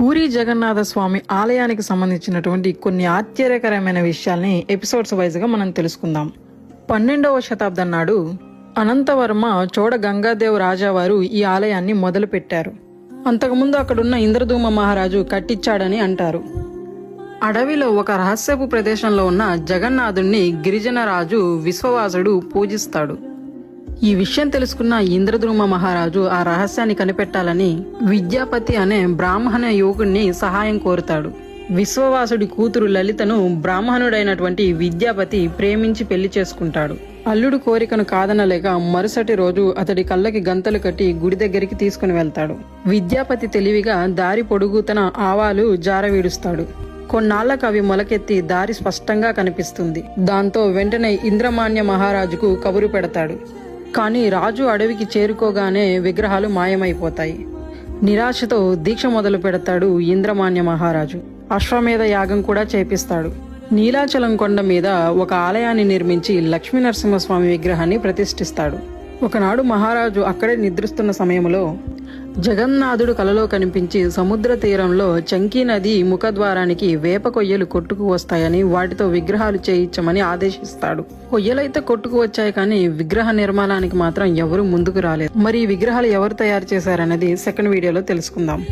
పూరి జగన్నాథ స్వామి ఆలయానికి సంబంధించినటువంటి కొన్ని ఆశ్చర్యకరమైన విషయాల్ని ఎపిసోడ్స్ వైజ్గా మనం తెలుసుకుందాం. పన్నెండవ శతాబ్దం నాడు అనంతవర్మ చోడ గంగాదేవ్ రాజావారు ఈ ఆలయాన్ని మొదలుపెట్టారు. అంతకుముందు అక్కడున్న ఇంద్రధూమ మహారాజు కట్టించాడని అంటారు. అడవిలో ఒక రహస్యపు ప్రదేశంలో ఉన్న జగన్నాథుణ్ణి గిరిజనరాజు విశ్వవాసుడు పూజిస్తాడు. ఈ విషయం తెలుసుకున్న ఇంద్రద్రుమ మహారాజు ఆ రహస్యాన్ని కనిపెట్టాలని విద్యాపతి అనే బ్రాహ్మణ యువకుణ్ణి సహాయం కోరుతాడు. విశ్వవాసుడి కూతురు లలితను బ్రాహ్మణుడైనటువంటి విద్యాపతి ప్రేమించి పెళ్ళి చేసుకుంటాడు. అల్లుడు కోరికను కాదనలేక మరుసటి రోజు అతడి కళ్ళకి గంతలు కట్టి గుడి దగ్గరికి తీసుకుని వెళ్తాడు. విద్యాపతి తెలివిగా దారి పొడుగుతన ఆవాలు జారవీడుస్తాడు. కొన్నాళ్ళకు అవి మొలకెత్తి దారి స్పష్టంగా కనిపిస్తుంది. దాంతో వెంటనే ఇంద్రమాన్య మహారాజుకు కబురు పెడతాడు. కానీ రాజు అడవికి చేరుకోగానే విగ్రహాలు మాయమైపోతాయి. నిరాశతో దీక్ష మొదలు పెడతాడు ఇంద్రమాన్య మహారాజు. అశ్వమేధ యాగం కూడా చేపిస్తాడు. నీలాచలం కొండ మీద ఒక ఆలయాన్ని నిర్మించి లక్ష్మీ నరసింహస్వామి విగ్రహాన్ని ప్రతిష్ఠిస్తాడు. ఒకనాడు మహారాజు అక్కడే నిద్రిస్తున్న సమయంలో జగన్నాథుడు కలలో కనిపించి సముద్ర తీరంలో చంకీ నది ముఖద్వారానికి వేప కొయ్యలు కొట్టుకు వస్తాయని వాటితో విగ్రహాలు చేయించమని ఆదేశిస్తాడు. కొయ్యలైతే కొట్టుకు వచ్చాయి కానీ విగ్రహ నిర్మాణానికి మాత్రం ఎవరు ముందుకు రాలేదు. మరి ఈ విగ్రహాలు ఎవరు తయారు చేశారనేది సెకండ్ వీడియోలో తెలుసుకుందాం.